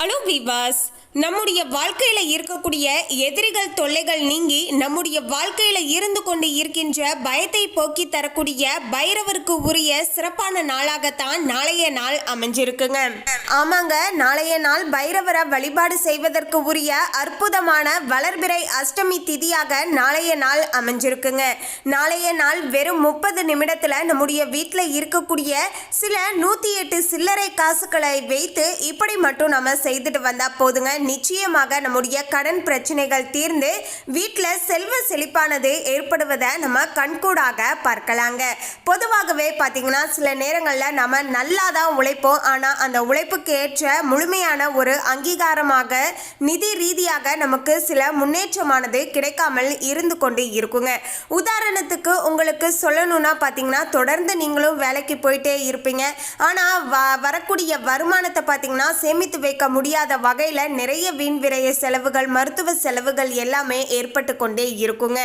Hello விவாஸ் நம்முடைய வாழ்க்கையில் இருக்கக்கூடிய எதிரிகள் தொல்லைகள் நீங்கி நம்முடைய வாழ்க்கையில் இருந்து கொண்டு இருக்கின்ற பயத்தை போக்கி தரக்கூடிய பைரவருக்கு உரிய சிறப்பான நாளாகத்தான் நாளைய நாள் அமைஞ்சிருக்குங்க. ஆமாங்க நாளைய நாள் பைரவரை வழிபாடு செய்வதற்கு உரிய அற்புதமான வளர்பிறை அஷ்டமி திதியாக நாளைய நாள் அமைஞ்சிருக்குங்க. நாளைய நாள் வெறும் முப்பது நிமிடத்தில் நம்முடைய வீட்டில் இருக்கக்கூடிய சில நூற்றி எட்டு சில்லறை காசுகளை வைத்து இப்படி மட்டும் நம்ம செய்துட்டு வந்தா போதுங்க. நிச்சயமாக நம்முடைய கடன் பிரச்சனைகள் தீர்ந்து வீட்டில் செல்வ செழிப்பானது ஏற்படுவதை நம்ம கண்கூடாக பார்க்கலாங்க. பொதுவாகவே பார்த்தீங்கன்னா சில நேரங்களில் நம்ம நல்லா தான் உழைப்போம். ஆனால் அந்த உழைப்புக்கு ஏற்ற முழுமையான ஒரு அங்கீகாரமாக நிதி ரீதியாக நமக்கு சில முன்னேற்றமானது கிடைக்காமல் இருந்து கொண்டு இருக்குங்க. உதாரணத்துக்கு உங்களுக்கு சொல்லணும்னா பார்த்தீங்கன்னா தொடர்ந்து நீங்களும் வேலைக்கு போயிட்டே இருப்பீங்க. ஆனால் வ வரக்கூடிய வருமானத்தை பார்த்தீங்கன்னா சேமித்து வைக்க முடியாத வகையில் நிறைய வீண் விரைய செலவுகள் மருத்துவ செலவுகள் எல்லாமே ஏற்பட்டு கொண்டே இருக்குங்க.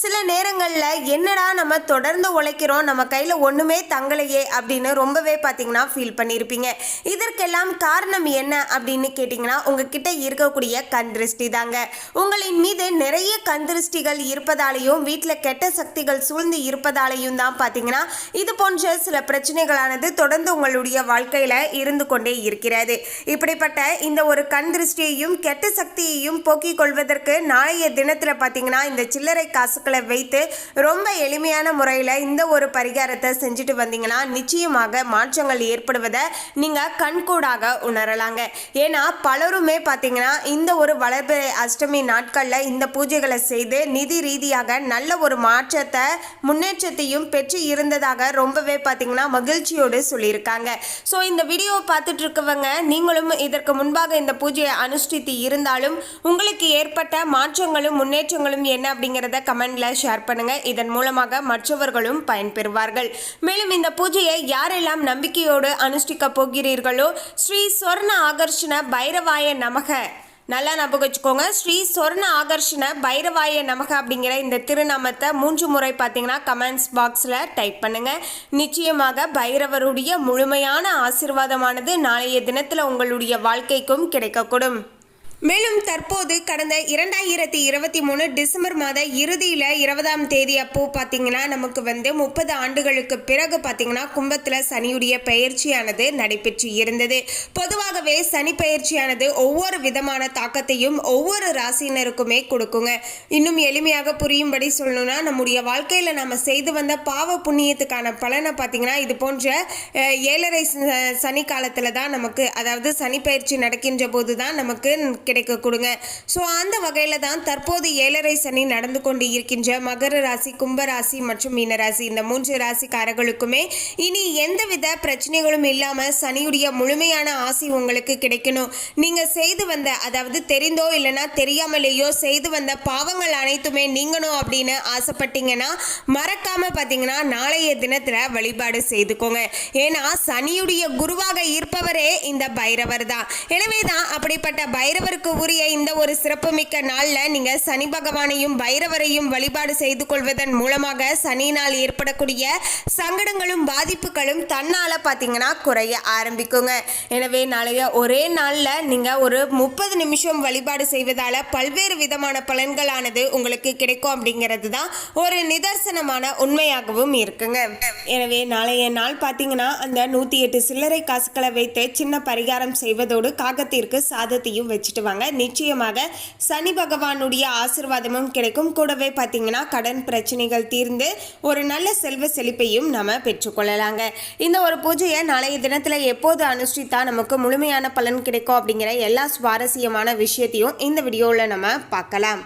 சில நேரங்களில் என்னடா நம்ம தொடர்ந்து உழைக்கிறோம் நம்ம கையில் ஒன்றுமே தங்கலையே அப்படின்னு ரொம்பவே பார்த்தீங்கன்னா ஃபீல் பண்ணியிருப்பீங்க இதற்கெல்லாம் காரணம் என்ன அப்படின்னு கேட்டிங்கன்னா உங்ககிட்ட இருக்கக்கூடிய கண் திருஷ்டி தாங்க. உங்களின் மீது நிறைய கண் திருஷ்டிகள் இருப்பதாலையும் வீட்டில் கெட்ட சக்திகள் சூழ்ந்து இருப்பதாலையும் தான் பார்த்தீங்கன்னா இது போன்ற சில பிரச்சனைகளானது தொடர்ந்து உங்களுடைய வாழ்க்கையில் இருந்து கொண்டே இருக்கிறது. இப்படிப்பட்ட இந்த ஒரு கண் திருஷ்டியையும் கெட்ட சக்தியையும் போக்கிக் கொள்வதற்கு நாளைய தினத்தில் பார்த்தீங்கன்னா இந்த சில்லறை காசுகளை வைத்து ரொம்ப எளிமையான முறையில் இந்த ஒரு பரிகாரத்தை செஞ்சுட்டு வந்தீங்கன்னா நிச்சயமாக மாற்றங்கள் ஏற்படுவதை நீங்கள் கண்கூடாக உணரலாங்க. ஏன்னா பலருமே பார்த்தீங்கன்னா இந்த ஒரு வளர்ப்பு அஷ்டமி நாட்களில் இந்த பூஜைகளை செய்து நிதி ரீதியாக நல்ல ஒரு மாற்றத்தை முன்னேற்றத்தையும் பெற்று இருந்ததாக ரொம்பவே பார்த்தீங்கன்னா மகிழ்ச்சியோடு சொல்லியிருக்காங்க. ஸோ இந்த வீடியோவை பார்த்துட்டு இருக்கவங்க நீங்களும் இதற்கு முன் முன்பாக இந்த பூஜையை அனுஷ்டித்து இருந்தாலும் உங்களுக்கு ஏற்பட்ட மாற்றங்களும் முன்னேற்றங்களும் என்ன அப்படிங்கிறத கமெண்ட்ல ஷேர் பண்ணுங்க. இதன் மூலமாக மற்றவர்களும் பயன்பெறுவார்கள். மேலும் இந்த பூஜையை யாரெல்லாம் நம்பிக்கையோடு அனுஷ்டிக்க போகிறீர்களோ ஸ்ரீ சொர்ண ஆகர்ஷண பைரவாய நமக. நல்லா ஞாபகம் வச்சுக்கோங்க. ஸ்ரீ சொர்ண ஆகர்ஷண பைரவாய நமக அப்படிங்கிற இந்த திருநாமத்தை மூன்று முறை பார்த்தீங்கன்னா கமெண்ட்ஸ் பாக்ஸில் டைப் பண்ணுங்க. நிச்சயமாக பைரவருடைய முழுமையான ஆசிர்வாதமானது நாளைய தினத்தில் உங்களுடைய வாழ்க்கைக்கும் கிடைக்கக்கூடும். மேலும் தற்போது கடந்த இரண்டாயிரத்தி இருபத்தி மூணு டிசம்பர் மாத இறுதியில் இருபதாம் தேதி அப்போ பார்த்தீங்கன்னா நமக்கு வந்து முப்பது ஆண்டுகளுக்கு பிறகு பார்த்தீங்கன்னா கும்பத்தில் சனியுடைய பயிற்சியானது நடைபெற்று இருந்தது. பொதுவாகவே சனி பயிற்சியானது ஒவ்வொரு விதமான தாக்கத்தையும் ஒவ்வொரு ராசியினருக்குமே கொடுக்குங்க. இன்னும் எளிமையாக புரியும்படி சொல்லணும்னா நம்முடைய வாழ்க்கையில் நம்ம செய்து வந்த பாவ புண்ணியத்துக்கான பலனை பார்த்தீங்கன்னா இது போன்ற ஏழரை சனி காலத்தில் தான் நமக்கு அதாவது சனி பயிற்சி நடக்கின்ற போது தான் நமக்கு கிடைக்க கொடுங்க. ஸோ அந்த வகையில் தான் தற்போது ஏழரை சனி நடந்து கொண்டு இருக்கின்ற மகர ராசி கும்பராசி மற்றும் மீனராசி இந்த மூன்று ராசிக்காரர்களுக்குமே இனி எந்தவித பிரச்சனைகளும் இல்லாமல் சனியுடைய முழுமையான ஆசி உங்களுக்கு கிடைக்கணும். நீங்கள் செய்து வந்த அதாவது தெரிந்தோ இல்லைனா தெரியாமலேயோ செய்து வந்த பாவங்கள் அனைத்துமே நீங்கணும் அப்படின்னு ஆசைப்பட்டீங்கன்னா மறக்காம பார்த்தீங்கன்னா நாளைய தினத்தில் வழிபாடு செய்துக்கோங்க. ஏன்னா சனியுடைய குருவாக இருப்பவரே இந்த பைரவர் தான். எனவே தான் அப்படிப்பட்ட பைரவருக்கு உரிய இந்த ஒரு சிறப்புமிக்க நாளில் நீங்கள் சனி பகவானையும் பைரவரையும் வழிபாடு செய்து கொள்வதன் மூலமாக சனியினால் ஏற்படக்கூடிய சங்கடங்களும் பாதிப்புகளும் தன்னால் பார்த்தீங்கன்னா குறைய ஆரம்பிக்குங்க. எனவே நாளைய ஒரே நாளில் நீங்கள் ஒரு முப்பது நிமிஷம் வழிபாடு செய்வதால் பல்வேறு விதமான பலன்களானது உங்களுக்கு கிடைக்கும் அப்படிங்கிறது தான் ஒரு நிதர்சனமான உண்மையாகவும் இருக்குங்க. எனவே நாளைய நாள் பார்த்தீங்கன்னா அந்த நூற்றி எட்டு சில்லறை காசுகளை வைத்து சின்ன பரிகாரம் செய்வதோடு காகத்திற்கு சாதத்தையும் வச்சுட்டு பண்ணுவாங்க நிச்சயமாக சனி பகவானுடைய ஆசிர்வாதமும் கிடைக்கும். கூடவே பார்த்தீங்கன்னா கடன் பிரச்சனைகள் தீர்ந்து ஒரு நல்ல செல்வ செழிப்பையும் நம்ம பெற்றுக்கொள்ளலாங்க இந்த ஒரு பூஜையை நாளைய தினத்தில் எப்போது அனுஷ்டித்தா நமக்கு முழுமையான பலன் கிடைக்கும் அப்படிங்கிற எல்லா சுவாரஸ்யமான விஷயத்தையும் இந்த வீடியோவில் நம்ம பார்க்கலாம்.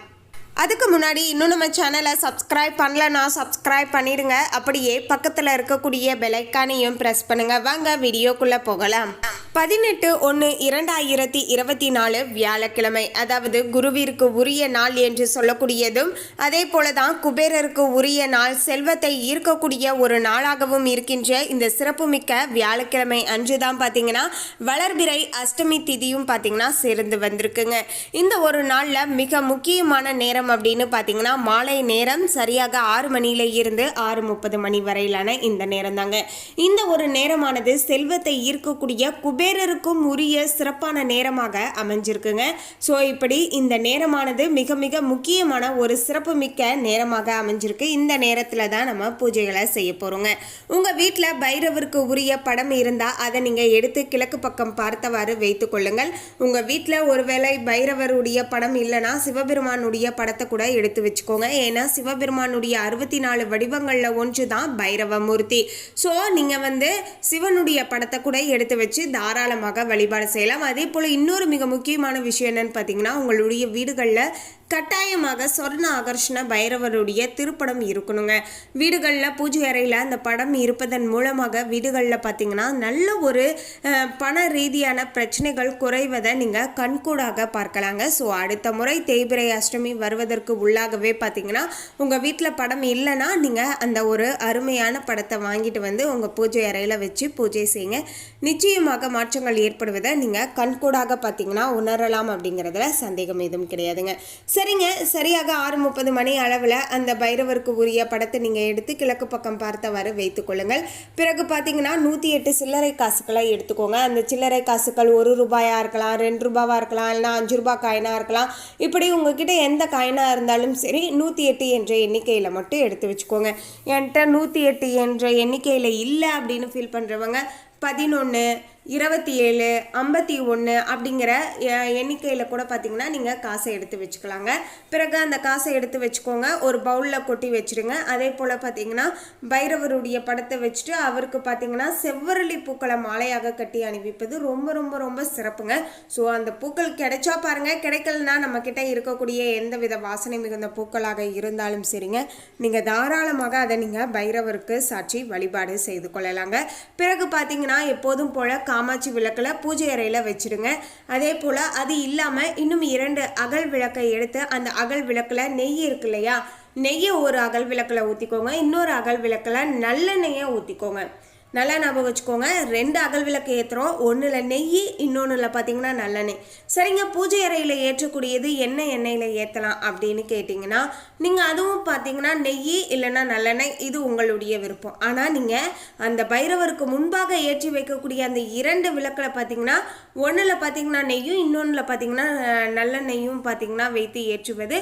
அதுக்கு முன்னாடி இன்னும் நம்ம சேனலை சப்ஸ்கிரைப் பண்ணலன்னா சப்ஸ்கிரைப் பண்ணிடுங்க. அப்படியே பக்கத்தில் இருக்கக்கூடிய பெலைக்கானையும் ப்ரெஸ் பண்ணுங்கள் வாங்க வீடியோக்குள்ளே போகலாம். பதினெட்டு ஒன்று இரண்டாயிரத்தி இருபத்தி நாலு வியாழக்கிழமை. அதாவது குருவிற்கு உரிய நாள் என்று சொல்லக்கூடியதும் அதே போல தான் குபேரருக்கு உரிய நாள் செல்வத்தை ஈர்க்கக்கூடிய ஒரு நாளாகவும் இருக்கின்ற இந்த சிறப்புமிக்க வியாழக்கிழமை அன்று தான் பார்த்தீங்கன்னா வளர்பிறை அஷ்டமி திதியும் பார்த்தீங்கன்னா சேர்ந்து வந்திருக்குங்க. இந்த ஒரு நாளில் மிக முக்கியமான நேரம் அப்படின்னு பார்த்தீங்கன்னா மாலை நேரம் சரியாக ஆறு மணியில இருந்து ஆறு முப்பது மணி வரையிலான இந்த நேரம் தாங்க இந்த ஒரு நேரமானது செல்வத்தை ஈர்க்கக்கூடிய குபேர பேரருக்கும் உரிய சிறப்பான நேரமாக அமைஞ்சிருக்குங்க. ஸோ இப்படி இந்த நேரமானது மிக மிக முக்கியமான ஒரு சிறப்புமிக்க நேரமாக அமைஞ்சிருக்கு. இந்த நேரத்தில் தான் நம்ம பூஜைகளை செய்ய போகிறோங்க உங்கள் வீட்டில் பைரவருக்கு உரிய படம் இருந்தால் அதை நீங்கள் எடுத்து கிழக்கு பக்கம் பார்த்தவாறு வைத்து கொள்ளுங்கள். உங்கள் வீட்டில் ஒருவேளை பைரவருடைய படம் இல்லைன்னா சிவபெருமானுடைய படத்தை கூட எடுத்து வச்சுக்கோங்க. ஏன்னா சிவபெருமானுடைய அறுபத்தி நாலு வடிவங்களில் ஒன்று தான் பைரவமூர்த்தி. ஸோ நீங்கள் வந்து சிவனுடைய படத்தை கூட எடுத்து வச்சு தாராளமாக வழிபாடு செய்யலாம். அதே போல் இன்னொரு மிக முக்கியமான விஷயம் என்னன்னு பார்த்தீங்கன்னா உங்களுடைய வீடுகளில் கட்டாயமாக சொர்ண ஆகர்ஷண பைரவருடைய திருப்படம் இருக்கணுங்க. வீடுகளில் பூஜை அறையில் அந்த படம் இருப்பதன் மூலமாக வீடுகளில் பார்த்தீங்கன்னா நல்ல ஒரு பண ரீதியான பிரச்சனைகள் குறைவதை நீங்கள் கண்கூடாக பார்க்கலாங்க. ஸோ அடுத்த முறை தேய்பிரை அஷ்டமி வருவதற்கு உள்ளாகவே பார்த்தீங்கன்னா உங்கள் வீட்டில் படம் இல்லைன்னா நீங்கள் அந்த ஒரு அருமையான படத்தை வாங்கிட்டு வந்து உங்கள் பூஜை அறையில் வச்சு பூஜை செய்யுங்க. நிச்சயமாக மாற்றங்கள் ஏற்படுவதை நீங்கள் கண்கூடாக பார்த்தீங்கன்னா உணரலாம் அப்படிங்கிறதுல சந்தேகம் எதுவும் கிடையாதுங்க. சரிங்க சரியாக ஆறு முப்பது மணி அளவில் அந்த பைரவருக்கு உரிய படத்தை நீங்கள் எடுத்து கிழக்கு பக்கம் பார்த்தவாறு வைத்துக்கொள்ளுங்கள் பிறகு பார்த்தீங்கன்னா நூற்றி எட்டு சில்லறை காசுகளை எடுத்துக்கோங்க. அந்த சில்லறை காசுகள் ஒரு ரூபாயாக இருக்கலாம் ரெண்டு ரூபாவாக இருக்கலாம் இல்லைனா அஞ்சு ரூபாய் காயினாக இருக்கலாம். இப்படி உங்ககிட்ட எந்த காயினாக இருந்தாலும் சரி நூற்றி எட்டு என்ற எண்ணிக்கையில் மட்டும் எடுத்து வச்சுக்கோங்க. என்கிட்ட நூற்றி எட்டு என்ற எண்ணிக்கையில் இல்லை அப்படின்னு ஃபீல் பண்ணுறவங்க பதினொன்று இருபத்தி ஏழு ஐம்பத்தி ஒன்று அப்படிங்கிற எண்ணிக்கையில் கூட பார்த்தீங்கன்னா நீங்கள் காசை எடுத்து வச்சுக்கலாங்க. பிறகு அந்த காசை எடுத்து வச்சுக்கோங்க. ஒரு பவுலில் கொட்டி வச்சுருங்க. அதே போல் பார்த்தீங்கன்னா பைரவருடைய படத்தை வச்சுட்டு அவருக்கு பார்த்தீங்கன்னா செவ்வரளி பூக்களை மாலையாக கட்டி அணிவிப்பது ரொம்ப ரொம்ப ரொம்ப சிறப்புங்க. ஸோ அந்த பூக்கள் கிடைச்சா பாருங்கள் கிடைக்கலனா நம்மக்கிட்ட இருக்கக்கூடிய எந்த வித வாசனை மிகுந்த பூக்களாக இருந்தாலும் சரிங்க. நீங்கள் தாராளமாக அதை நீங்கள் பைரவருக்கு சாட்சி வழிபாடு செய்து கொள்ளலாங்க. பிறகு பார்த்தீங்கன்னா எப்போதும் போல் காமாட்சி விளக்கில் பூஜை அறையில் வச்சிடுங்க அதே போல் அது இல்லாமல் இன்னும் இரண்டு அகல் விளக்கை எடுத்து அந்த அகல் விளக்கில் நெய் இருக்கு இல்லையா? நெய்யை ஒரு அகல் விளக்கில் ஊற்றிக்கோங்க இன்னொரு அகல் விளக்கில் நல்லெண்ணெயை ஊற்றிக்கோங்க நல்லா ஞாபகம் வச்சுக்கோங்க. ரெண்டு அகல் விளக்கு ஏற்றுறோம் ஒன்றில் நெய் இன்னொன்றில் பார்த்தீங்கன்னா நல்லெண்ணெய். சரிங்க பூஜை அறையில் ஏற்றக்கூடியது என்ன எண்ணெயில் ஏற்றலாம் அப்படின்னு கேட்டிங்கன்னா நீங்கள் அதுவும் பார்த்தீங்கன்னா நெய் இல்லைன்னா நல்லெண்ணெய் இது உங்களுடைய விருப்பம். ஆனால் நீங்கள் அந்த பைரவருக்கு முன்பாக ஏற்றி வைக்கக்கூடிய அந்த இரண்டு விளக்கில் பார்த்தீங்கன்னா ஒன்றில் பார்த்தீங்கன்னா நெய்யும் இன்னொன்றில் பார்த்தீங்கன்னா நல்லெண்ணெய்யும் பார்த்தீங்கன்னா வைத்து ஏற்றுவது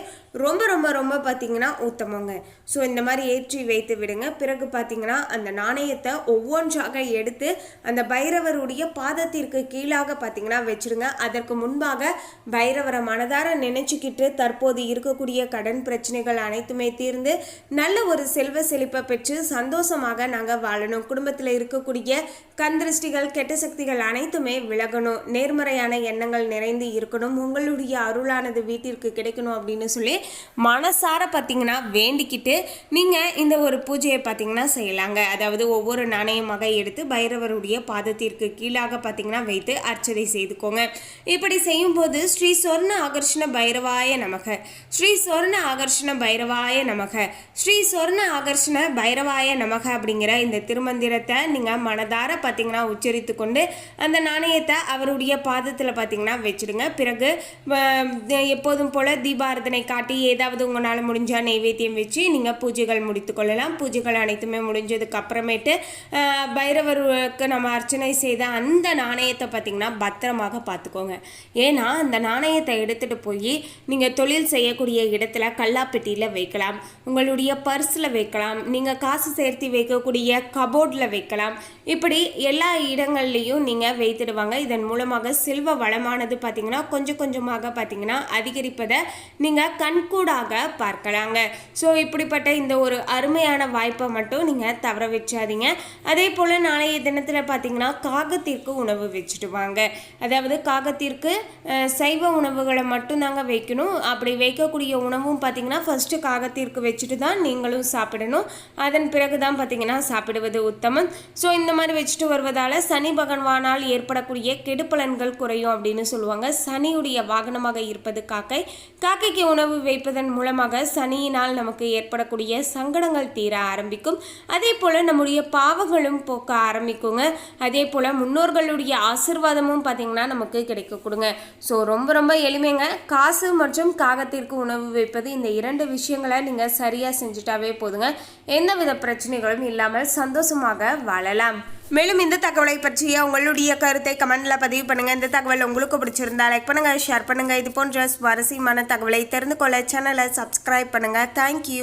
ரொம்ப ரொம்ப ரொம்ப பார்த்தீங்கன்னா உத்தமங்க ஸோ இந்த மாதிரி ஏற்றி வைத்து விடுங்க. பிறகு பார்த்தீங்கன்னா அந்த நாணயத்தை ஒவ்வொரு ஒவ்வொன்றாக எடுத்து அந்த பைரவருடைய பாதத்திற்கு கீழாக பார்த்தீங்கன்னா வச்சிருங்க. அதற்கு முன்பாக பைரவரை மனதார நினைச்சுக்கிட்டு தற்போது இருக்கக்கூடிய கடன் பிரச்சனைகள் அனைத்துமே தீர்ந்து நல்ல ஒரு செல்வ செழிப்பை பெற்று சந்தோஷமாக நாங்கள் வாழணும். குடும்பத்தில் இருக்கக்கூடிய கந்திருஷ்டிகள் கெட்ட சக்திகள் அனைத்துமே விலகணும். நேர்மறையான எண்ணங்கள் நிறைந்து இருக்கணும். உங்களுடைய அருளானது வீட்டிற்கு கிடைக்கணும் அப்படின்னு சொல்லி மனசார பார்த்தீங்கன்னா வேண்டிக்கிட்டு நீங்கள் இந்த ஒரு பூஜையை பார்த்தீங்கன்னா செய்யலாங்க. அதாவது ஒவ்வொரு நாணயமாக எடுத்து பைரவருடைய பாதத்திற்கு கீழாக பார்த்தீங்கன்னா வைத்து அர்ச்சனை செய்துக்கோங்க. இப்படி செய்யும்போது ஸ்ரீ சொர்ண ஆகர்ஷண பைரவாய நமக. ஸ்ரீ சொர்ண ஆகர்ஷண பைரவாய நமக. ஸ்ரீ சொர்ண ஆகர்ஷண பைரவாய நமக அப்படிங்கிற இந்த திருமந்திரத்தை நீங்கள் மனதார பார்த்தீங்கன்னா உச்சரித்து கொண்டு அந்த நாணயத்தை அவருடைய பாதத்தில் பார்த்தீங்கன்னா வச்சிடுங்க. பிறகு எப்போதும் போல் தீபாரதனை காட்டி ஏதாவது உங்களால் முடிஞ்சால் நைவேத்தியம் வச்சு நீங்கள் பூஜைகள் முடித்து கொள்ளலாம். பூஜைகள் அனைத்துமே முடிஞ்சதுக்கு அப்புறமேட்டு பைரவருக்கு நம்ம அர்ச்சனை செய்த அந்த நாணயத்தை பார்த்தீங்கன்னா பத்திரமாக பார்த்துக்கோங்க. ஏன்னா அந்த நாணயத்தை எடுத்துகிட்டு போய் நீங்கள் தொழில் செய்யக்கூடிய இடத்துல கல்லாப்பெட்டியில் வைக்கலாம் உங்களுடைய பர்ஸில் வைக்கலாம் நீங்கள் காசு சேர்த்து வைக்கக்கூடிய கபோர்டில் வைக்கலாம். இப்படி எல்லா இடங்கள்லையும் நீங்கள் வைத்துடுவாங்க. இதன் மூலமாக செல்வ வளமானது பார்த்தீங்கன்னா கொஞ்சம் கொஞ்சமாக பார்த்தீங்கன்னா அதிகரிப்பதை நீங்கள் கண்கூடாக பார்க்கலாங்க. ஸோ இப்படிப்பட்ட இந்த ஒரு அருமையான வாய்ப்பை மட்டும் நீங்கள் தவற வச்சாதீங்க. அதே அதே போல் நாளைய தினத்தில் பார்த்தீங்கன்னா காகத்திற்கு உணவு வச்சுட்டு வாங்க அதாவது காகத்திற்கு சைவ உணவுகளை மட்டும்தாங்க வைக்கணும். அப்படி வைக்கக்கூடிய உணவும் பார்த்தீங்கன்னா ஃபஸ்ட்டு காகத்திற்கு வச்சுட்டு தான் நீங்களும் சாப்பிடணும். அதன் பிறகு தான் பார்த்தீங்கன்னா சாப்பிடுவது உத்தமம். ஸோ இந்த மாதிரி வச்சுட்டு வருவதால் சனி பகவானால் ஏற்படக்கூடிய கெடுப்பலன்கள் குறையும் அப்படின்னு சொல்லுவாங்க. சனியுடைய வாகனமாக இருப்பது காக்கை. காக்கைக்கு உணவு வைப்பதன் மூலமாக சனியினால் நமக்கு ஏற்படக்கூடிய சங்கடங்கள் தீர ஆரம்பிக்கும். அதே போல் நம்முடைய பாவங்களும் போக்க ஆரம்பிக்குங்க. அதே போல் முன்னோர்களுடைய ஆசிர்வாதமும் பார்த்திங்கன்னா நமக்கு கிடைக்க கொடுங்க. ஸோ ரொம்ப ரொம்ப எளிமைங்க. காசு மற்றும் காகத்திற்கு உணவு வைப்பது இந்த இரண்டு விஷயங்களை நீங்கள் சரியாக செஞ்சுட்டாவே போதுங்க. எந்தவித பிரச்சனைகளும் இல்லாமல் சந்தோஷமாக வாழலாம். மேலும் இந்த தகவலை பற்றிய உங்களுடைய கருத்தை கமெண்ட்ல பதிவு பண்ணுங்க. இந்த தகவல் உங்களுக்கு பிடிச்சிருந்தா லைக் பண்ணுங்க ஷேர் பண்ணுங்க. இது போன்ற சுவாரஸ்யமான தகவலை தெரிந்து கொள்ள சேனலை சப்ஸ்கிரைப் பண்ணுங்க. தேங்க்யூ